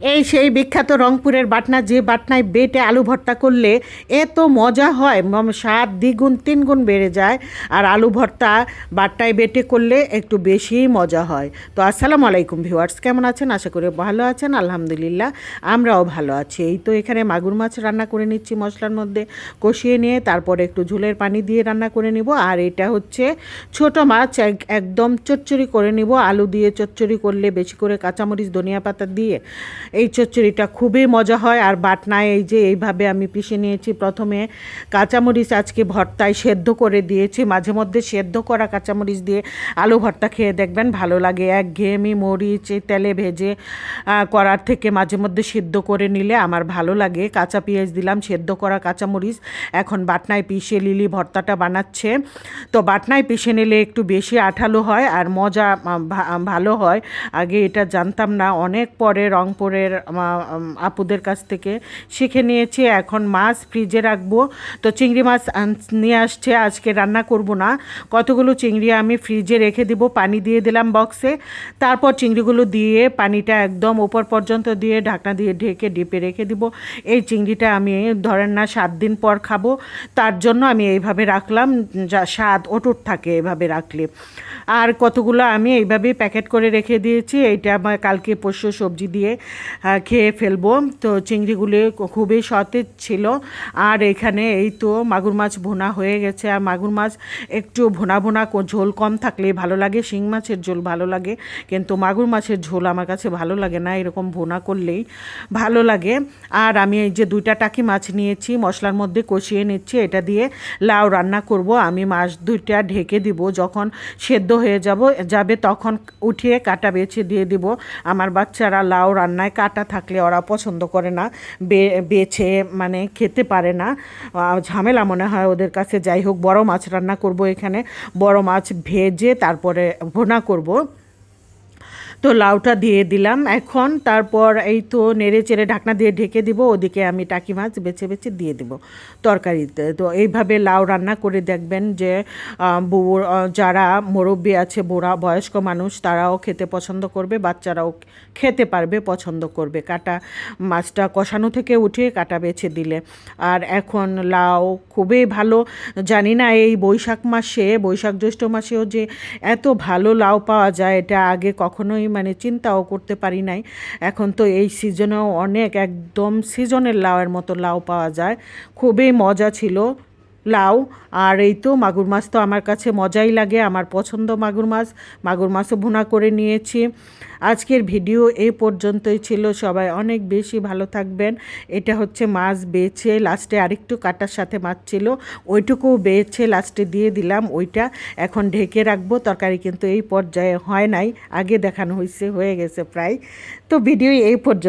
এই সেই বিখ্যাত রংপুরের বাটনা, যে বাটনায় বেটে আলু ভর্তা করলে এত মজা হয় স্বাদ দ্বিগুণ, তিনগুণ বেড়ে যায়। আর আলু ভর্তা বাটনায় বেটে করলে একটু বেশিই মজা হয়। তো আসসালামু আলাইকুম ভিউয়ার্স, কেমন আছেন? আশা করি ভালো আছেন, আলহামদুলিল্লাহ, আমরাও ভালো আছি। এই তো এখানে মাগুর মাছ রান্না করে নিচ্ছি মশলার মধ্যে, কষিয়ে নিয়ে তারপরে একটু ঝোলের পানি দিয়ে রান্না করে নিব। আর এটা হচ্ছে ছোট মাছ একদম চচ্চড়ি করে নিব। আলু দিয়ে চচ্চড়ি করলে বেশি করে কাঁচামরিচ, ধনিয়া পাতা দিয়ে এই চচ্চড়িটা খুবই মজা হয়। আর বাটনায় এই যে এইভাবে আমি পিষে নিয়েছি প্রথমে কাঁচামরিচ, আজকে ভর্তায় সেদ্ধ করে দিয়েছি। মাঝে মধ্যে সেদ্ধ করা কাঁচামরিচ দিয়ে আলু ভর্তা খেয়ে দেখবেন ভালো লাগে। এক ঘেয়েমি মরিচ তেলে ভেজে করার থেকে মাঝে মধ্যে সেদ্ধ করে নিলে আমার ভালো লাগে। কাঁচা পেঁয়াজ দিলাম, সেদ্ধ করা কাঁচামরিচ। এখন বাটনায় পিষে লিলি ভর্তাটা বানাচ্ছে। তো বাটনায় পিষে নিলে একটু বেশি আঠালো হয় আর মজা ভালো হয়। আগে এটা জানতাম না। অনেক পরে রংপুরের আম, আপুদের কাছ থেকে শিখে নিয়েছি। এখন মাছ ফ্রিজে রাখব। তো চিংড়ি মাছ নিয়ে আসছে। আজকে রান্না করব না। কতগুলো চিংড়ি আমি ফ্রিজে রেখে দিব। পানি দিয়ে দিলাম বক্সে। তারপর চিংড়িগুলো দিয়ে পানিটা একদম ওপর পর্যন্ত দিয়ে ঢাকনা দিয়ে ঢেকে ডিপে রেখে দিব। এই চিংড়িটা আমি ধরেন না সাত দিন পর খাব। তার জন্য আমি এইভাবে রাখলাম। যা স্বাদ অটুট থাকে এভাবে রাখলে। আর কতগুলো আমি এইভাবেই প্যাকেট করে রেখে দিয়েছি। এইটা আমার কালকে পোষ্য সবজি দিয়ে। খেয়ে ফেলব। তো চিংড়িগুলি খুবই সতেজ ছিল। আর এখানে এই তো মাগুর মাছ ভুনা হয়ে গেছে। আর মাগুর মাছ একটু ভুনা ভুনা ঝোল কম থাকলে ভালো লাগে। শিং মাছের ঝোল ভালো লাগে। কিন্তু মাগুর মাছের ঝোল আমার কাছে ভালো লাগে না এরকম ভুনা করলেই ভালো লাগে। আর আমি এই যে দুইটা টাকি মাছ নিয়েছি, মশলার মধ্যে কষিয়ে নিচ্ছি। এটা দিয়ে লাউ রান্না করব। আমি মাছ দুইটা ঢেকে দিব। যখন সেদ্ধ হয়ে যাব, যাবে তখন উঠিয়ে কাটা বেছে দিয়ে দিব। আমার বাচ্চারা লাউ রান্নায় কাটা থাকলে ওরা পছন্দ করে না বেছে মানে খেতে পারে না। ঝামেলা মনে হয় ওদের কাছে। যাই হোক, বড় মাছ রান্না করব এখানে। বড় মাছ ভেজে তারপরে ভোনা করব। তো লাউটা দিয়ে দিলাম। এখন তারপর এই তো নেড়ে চেড়ে ঢাকনা দিয়ে ঢেকে দিব ওদিকে আমি টাকি মাছ বেছে বেছে দিয়ে দিব তরকারিতে। তো এইভাবে লাউ রান্না করে দেখবেন যে আহ, বউ- যারা মুরব্বী আছে বুড়া বয়স্ক মানুষ তারাও খেতে পছন্দ করবে বাচ্চারাও খেতে পারবে পছন্দ করবে। কাটা মাছটা কষানো থেকে উঠে কাটা বেছে দিলে। আর এখন লাউ খুবই ভালো। জানি না এই বৈশাখ মাসে বৈশাখ জ্যৈষ্ঠ মাসেও যে এত ভালো লাউ পাওয়া যায় এটা আগে কখনোই মানে চিন্তাও করতে পারি নাই। এখন তো এই সিজনেও অনেক একদম সিজনের লাউয়ের মতো লাউ পাওয়া যায়। খুবই মজা ছিল। লাউ আর এই তো মাগুর মাছ তো আমার কাছে মজাই লাগে, আমার পছন্দ মাগুর মাছ। মাগুর মাছও ভুনা করে নিয়েছি। আজকের ভিডিও এই পর্যন্তই ছিল, সবাই অনেক বেশি ভালো থাকবেন। এটা হচ্ছে মাছ বেছে লাস্টে আরেকটু কাটার সাথে মাছ ছিল ওইটুকু বেছে লাস্টে দিয়ে দিলাম ওইটা। এখন ঢেকে রাখব, তরকারি কিন্তু এই পর্যায়ে হয় নাই, আগে দেখানো হয়েছে হয়ে গেছে প্রায়। তো ভিডিও এই পর্যন্ত